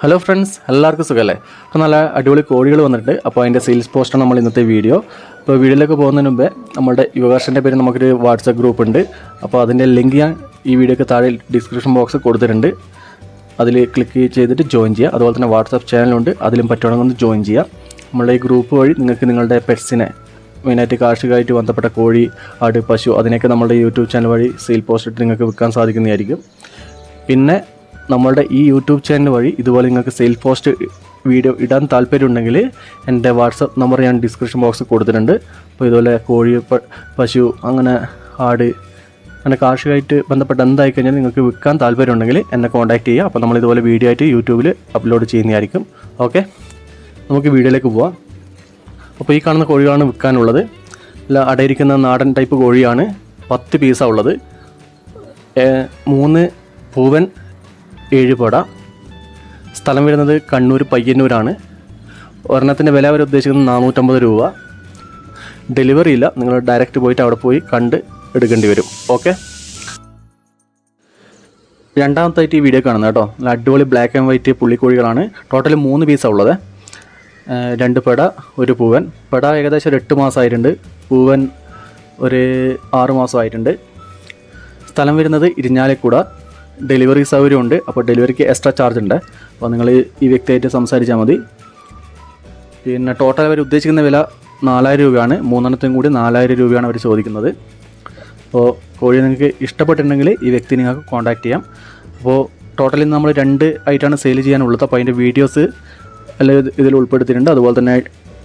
Hello friends എല്ലാവർക്കും സുഖമല്ലേ അപ്പോൾ നല്ല അടിപൊളി കോഴികൾ വന്നിട്ടുണ്ട്. അപ്പോൾ അതിന്റെ സെയിൽസ് പോസ്റ്റാണ് നമ്മൾ ഇന്നത്തെ വീഡിയോ അപ്പോൾ വീഡിയോയിലേക്ക് പോകുന്നതിന് മുമ്പേ നമ്മുടെ യുവകാർഷന്റെ പേര് നമുക്കൊരു വാട്സപ്പ് ഗ്രൂപ്പ് ഉണ്ട്. അപ്പോൾ അതിന്റെ ലിങ്ക് ഞാൻ ഈ വീഡിയോക്ക് താഴെ ഡിസ്ക്രിപ്ഷൻ ബോക്സ് കൊടുത്തിട്ടുണ്ട്. അതിൽ ക്ലിക്ക് ചെയ്തിട്ട് ജോയിൻ ചെയ്യുക. അതുപോലെ തന്നെ വാട്സപ്പ് ചാനലുണ്ട് അതിലും പറ്റുവാണെങ്കിൽ ഒന്ന് ജോയിൻ ചെയ്യുക. നമ്മളുടെ ഈ ഗ്രൂപ്പ് വഴി നിങ്ങൾക്ക് നിങ്ങളുടെ പെറ്റ്സിനെ മെയിനായിട്ട് കാർഷികമായിട്ട് ബന്ധപ്പെട്ട കോഴി ആട് പശു അതിനൊക്കെ നമ്മുടെ യൂട്യൂബ് ചാനൽ വഴി സെയിൽ പോസ്റ്റ് നിങ്ങൾക്ക് വിൽക്കാൻ സാധിക്കുന്നതായിരിക്കും. പിന്നെ നമ്മളുടെ ഈ യൂട്യൂബ് ചാനൽ വഴി ഇതുപോലെ നിങ്ങൾക്ക് സെയിൽ പോസ്റ്റ് വീഡിയോ ഇടാൻ താല്പര്യമുണ്ടെങ്കിൽ എന്റെ വാട്സപ്പ് നമ്പർ ഞാൻ ഡിസ്ക്രിപ്ഷൻ ബോക്സിൽ കൊടുത്തിട്ടുണ്ട്. അപ്പോൾ ഇതുപോലെ കോഴി പശു അങ്ങനെ ആട് അങ്ങനെ കാർഷികമായിട്ട് ബന്ധപ്പെട്ട് എന്തായി കഴിഞ്ഞാൽ നിങ്ങൾക്ക് വിൽക്കാൻ താല്പര്യമുണ്ടെങ്കിൽ എന്നെ കോൺടാക്ട് ചെയ്യുക. അപ്പോൾ നമ്മൾ ഇതുപോലെ വീഡിയോ ആയിട്ട് യൂട്യൂബിൽ അപ്ലോഡ് ചെയ്യുന്നതായിരിക്കും. ഓക്കെ നമുക്ക് വീഡിയോയിലേക്ക് പോവാം. അപ്പോൾ ഈ കാണുന്ന കോഴികളാണ് വിൽക്കാനുള്ളത്. അല്ല അടയിരിക്കുന്ന നാടൻ ടൈപ്പ് കോഴിയാണ്. പത്ത് പീസാണ് ഉള്ളത്. മൂന്ന് പൂവൻ ഏഴ് പട സ്ഥലം വരുന്നത് കണ്ണൂർ പയ്യന്നൂരാണ്. ഒരെണ്ണത്തിന്റെ വില അവർ ഉദ്ദേശിക്കുന്നത് നാനൂറ്റമ്പത് രൂപ. ഡെലിവറി ഇല്ല. നിങ്ങൾ ഡയറക്റ്റ് പോയിട്ട് അവിടെ പോയി കണ്ട് എടുക്കേണ്ടി വരും. ഓക്കെ? രണ്ടാമത്തായിട്ട് ഈ വീഡിയോ കാണുന്നത് കേട്ടോ. നല്ല അടിപൊളി ബ്ലാക്ക് ആൻഡ് വൈറ്റ് പുള്ളിക്കോഴികളാണ്. ടോട്ടൽ മൂന്ന് പീസാണ് ഉള്ളത്. രണ്ട് പെട ഒരു പൂവൻ. പെട ഏകദേശം ഒരു എട്ട് മാസമായിട്ടുണ്ട്. പൂവൻ ഒരു ആറ് മാസമായിട്ടുണ്ട്. സ്ഥലം വരുന്നത് ഇരിഞ്ഞാലക്കുട. ഡെലിവറി സൗകര്യമുണ്ട്. അപ്പോൾ ഡെലിവറിക്ക് എക്സ്ട്രാ ചാർജ് ഉണ്ട്. അപ്പോൾ നിങ്ങൾ ഈ വ്യക്തിയായിട്ട് സംസാരിച്ചാൽ മതി. പിന്നെ ടോട്ടൽ അവർ ഉദ്ദേശിക്കുന്ന വില നാലായിരം രൂപയാണ്. മൂന്നെണ്ണത്തിനും കൂടി നാലായിരം രൂപയാണ് അവർ ചോദിക്കുന്നത്. അപ്പോൾ കോഴി നിങ്ങൾക്ക് ഇഷ്ടപ്പെട്ടിട്ടുണ്ടെങ്കിൽ ഈ വ്യക്തി നിങ്ങൾക്ക് കോൺടാക്ട് ചെയ്യാം. അപ്പോൾ ടോട്ടലി നമ്മൾ രണ്ട് ആയിട്ടാണ് സെയിൽ ചെയ്യാനുള്ളത്. അപ്പോൾ അതിന്റെ വീഡിയോസ് എല്ലാം ഇത് ഇതിൽ ഉൾപ്പെടുത്തിയിട്ടുണ്ട്. അതുപോലെ തന്നെ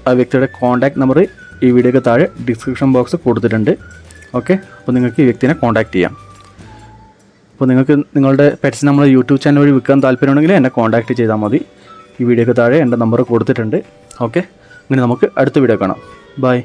ആ വ്യക്തിയുടെ കോൺടാക്ട് നമ്പർ ഈ വീഡിയോക്ക് താഴെ ഡിസ്ക്രിപ്ഷൻ ബോക്സ് കൊടുത്തിട്ടുണ്ട്. ഓക്കെ അപ്പോൾ നിങ്ങൾക്ക് ഈ വ്യക്തിനെ കോൺടാക്ട് ചെയ്യാം. അപ്പോൾ നിങ്ങൾക്ക് നിങ്ങളുടെ പെറ്റ്സ് നമ്മൾ യൂട്യൂബ് ചാനൽ വഴി വിൽക്കാൻ താല്പര്യമുണ്ടെങ്കിൽ എന്നെ കോൺടാക്ട് ചെയ്താൽ മതി. ഈ വീഡിയോക്ക് താഴെ എന്റെ നമ്പർ കൊടുത്തിട്ടുണ്ട്. ഓക്കെ അങ്ങനെ നമുക്ക് അടുത്ത വീഡിയോ കാണാം. ബൈ